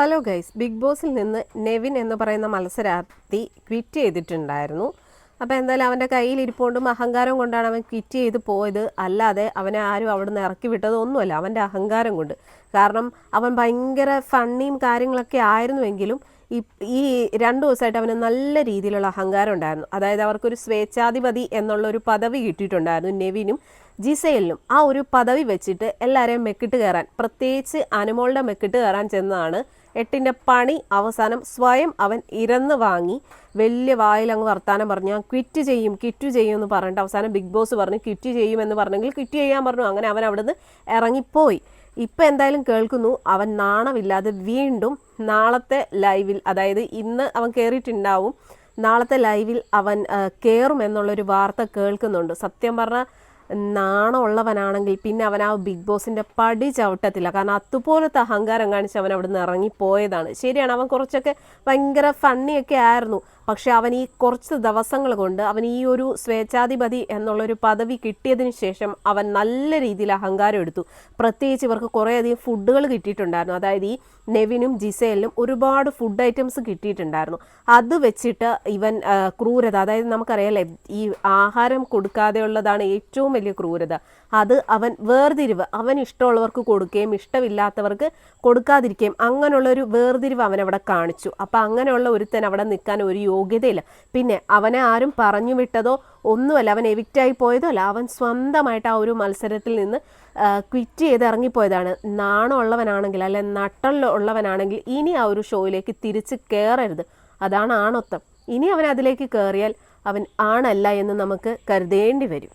Hello guys big ബോസിൽ നിന്ന് നെവിൻ എന്ന് പറയുന്ന മത്സരാർത്ഥി ക്വിറ്റ് ചെയ്തിട്ടുണ്ടായിരുന്നു. അപ്പോൾ എന്തായാലും അവന്റെ കയ്യിൽ ഇരിപ്പുകൊണ്ടും അഹങ്കാരം കൊണ്ടാണ് അവൻ ക്വിറ്റ് ചെയ്ത് പോയത്. അല്ലാതെ അവനെ ആരും അവിടുന്ന് ഇറക്കി വിട്ടതൊന്നുമല്ല അവന്റെ അഹങ്കാരം കൊണ്ട്. കാരണം അവൻ ഭയങ്കര ഫണ്ണിയും കാര്യങ്ങളൊക്കെ ആയിരുന്നുവെങ്കിലും ഈ രണ്ടു ദിവസമായിട്ട് അവന് നല്ല രീതിയിലുള്ള അഹങ്കാരം ഉണ്ടായിരുന്നു. അതായത് അവർക്കൊരു സ്വേച്ഛാധിപതി എന്നുള്ള ഒരു പദവി കിട്ടിയിട്ടുണ്ടായിരുന്നു നെവിനും ജിസയിലിനും ആ ഒരു പദവി വെച്ചിട്ട് എല്ലാവരെയും മെക്കിട്ട് കയറാൻ പ്രത്യേകിച്ച് അനുമോളുടെ മെക്കിട്ട് കയറാൻ ചെന്നതാണ്. എട്ടിന്റെ പണി അവസാനം സ്വയം അവൻ ഇരന്ന് വാങ്ങി വലിയ വായിൽ അങ്ങ് വർത്താനം പറഞ്ഞു ഞാൻ ക്വിറ്റ് ചെയ്യും ക്വിറ്റ് ചെയ്യും എന്ന് പറഞ്ഞിട്ട് അവസാനം ബിഗ് ബോസ് പറഞ്ഞു ക്വിറ്റ് ചെയ്യുമെന്ന് പറഞ്ഞെങ്കിൽ ക്വിറ്റ് ചെയ്യാൻ പറഞ്ഞു. അങ്ങനെ അവൻ അവിടുന്ന് ഇറങ്ങിപ്പോയി. ഇപ്പം എന്തായാലും കേൾക്കുന്നു. അവൻ നാണമില്ലാതെ വീണ്ടും നാളത്തെ ലൈവിൽ അതായത് ഇന്ന് അവൻ കയറിയിട്ടുണ്ടാവും നാളത്തെ ലൈവിൽ അവൻ കയറും എന്നുള്ളൊരു വാർത്ത കേൾക്കുന്നുണ്ട്. സത്യം പറഞ്ഞാൽ നാണമുള്ളവനാണെങ്കിൽ പിന്നെ അവൻ ആ ബിഗ് ബോസിന്റെ പടി ചവിട്ടത്തില്ല. കാരണം അതുപോലത്തെ അഹങ്കാരം കാണിച്ച് അവൻ അവിടെ നിന്ന് ഇറങ്ങിപ്പോയതാണ്. ശരിയാണ് അവൻ കുറച്ചൊക്കെ ഭയങ്കര ഫണ്ണിയൊക്കെ ആയിരുന്നു. പക്ഷെ അവൻ ഈ കുറച്ച് ദിവസങ്ങൾ കൊണ്ട് അവൻ ഈ ഒരു സ്വേച്ഛാധിപതി എന്നുള്ളൊരു പദവി കിട്ടിയതിന് ശേഷം അവൻ നല്ല രീതിയിൽ അഹങ്കാരം എടുത്തു. പ്രത്യേകിച്ച് ഇവർക്ക് കുറേയധികം ഫുഡുകൾ കിട്ടിയിട്ടുണ്ടായിരുന്നു. അതായത് ഈ നെവിനും ജിസേലിനും ഒരുപാട് ഫുഡ് ഐറ്റംസ് കിട്ടിയിട്ടുണ്ടായിരുന്നു. അത് വെച്ചിട്ട് ഇവൻ ക്രൂരത അതായത് നമുക്കറിയാലേ ഈ ആഹാരം കൊടുക്കാതെയുള്ളതാണ് ഏറ്റവും വലിയ ക്രൂരത. അത് അവൻ വേർതിരിവ് അവൻ ഇഷ്ടമുള്ളവർക്ക് കൊടുക്കുകയും ഇഷ്ടമില്ലാത്തവർക്ക് കൊടുക്കാതിരിക്കുകയും അങ്ങനെയുള്ള ഒരു വേർതിരിവ് അവൻ അവിടെ കാണിച്ചു. അപ്പം അങ്ങനെയുള്ള ഒരുത്തൻ അവിടെ നിൽക്കാൻ ഒരു യോഗ്യതയില്ല. പിന്നെ അവനെ ആരും പറഞ്ഞു വിട്ടതോ ഒന്നുമല്ല അവൻ എവിക്റ്റായി പോയതോ അല്ല അവൻ സ്വന്തമായിട്ട് ആ ഒരു മത്സരത്തിൽ നിന്ന് ക്വിറ്റ് ചെയ്ത് ഇറങ്ങിപ്പോയതാണ്. നാണമുള്ളവനാണെങ്കിൽ അല്ലെ നട്ടലുള്ളവനാണെങ്കിൽ ഇനി ആ ഒരു ഷോയിലേക്ക് തിരിച്ച് കയറരുത് അതാണ് ആണൊത്തം. ഇനി അവൻ അതിലേക്ക് കയറിയാൽ അവൻ ആണല്ല എന്ന് നമുക്ക് കരുതേണ്ടി വരും.